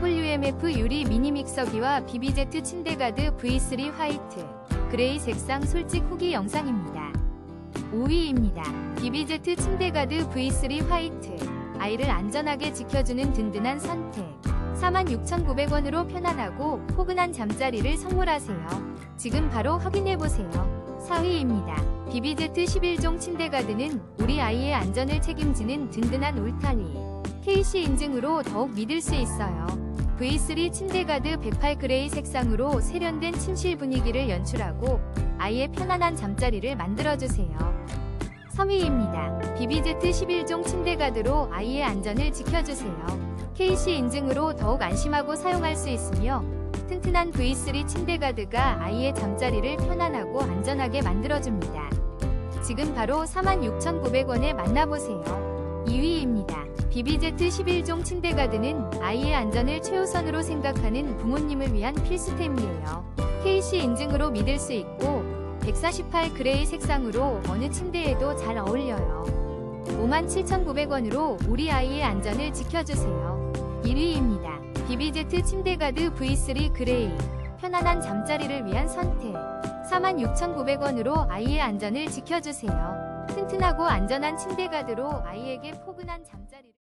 WMF 유리 미니 믹서기와 BBZ 침대가드 V3 화이트 그레이 색상 솔직 후기 영상입니다. 5위입니다. BBZ 침대가드 V3 화이트 아이를 안전하게 지켜주는 든든한 선택 46,900원으로 편안하고 포근한 잠자리를 선물하세요. 지금 바로 확인해보세요. 4위입니다. BBZ 11종 침대가드는 우리 아이의 안전을 책임지는 든든한 울타리 KC 인증으로 더욱 믿을 수 있어요. V3 침대가드 108 그레이 색상으로 세련된 침실 분위기를 연출하고 아이의 편안한 잠자리를 만들어주세요. 3위입니다. BBZ 11종 침대가드로 아이의 안전을 지켜주세요. KC 인증으로 더욱 안심하고 사용할 수 있으며 튼튼한 V3 침대가드가 아이의 잠자리를 편안하고 안전하게 만들어줍니다. 지금 바로 46,900원에 만나보세요. 2위입니다. BBZ 11종 침대가드는 아이의 안전을 최우선으로 생각하는 부모님을 위한 필수템이에요. KC 인증으로 믿을 수 있고 148 그레이 색상으로 어느 침대에도 잘 어울려요. 57,900원으로 우리 아이의 안전을 지켜주세요. 1위입니다. BBZ 침대가드 V3 그레이 편안한 잠자리를 위한 선택 46,900원으로 아이의 안전을 지켜주세요. 튼튼하고 안전한 침대가드로 아이에게 포근한 잠자리를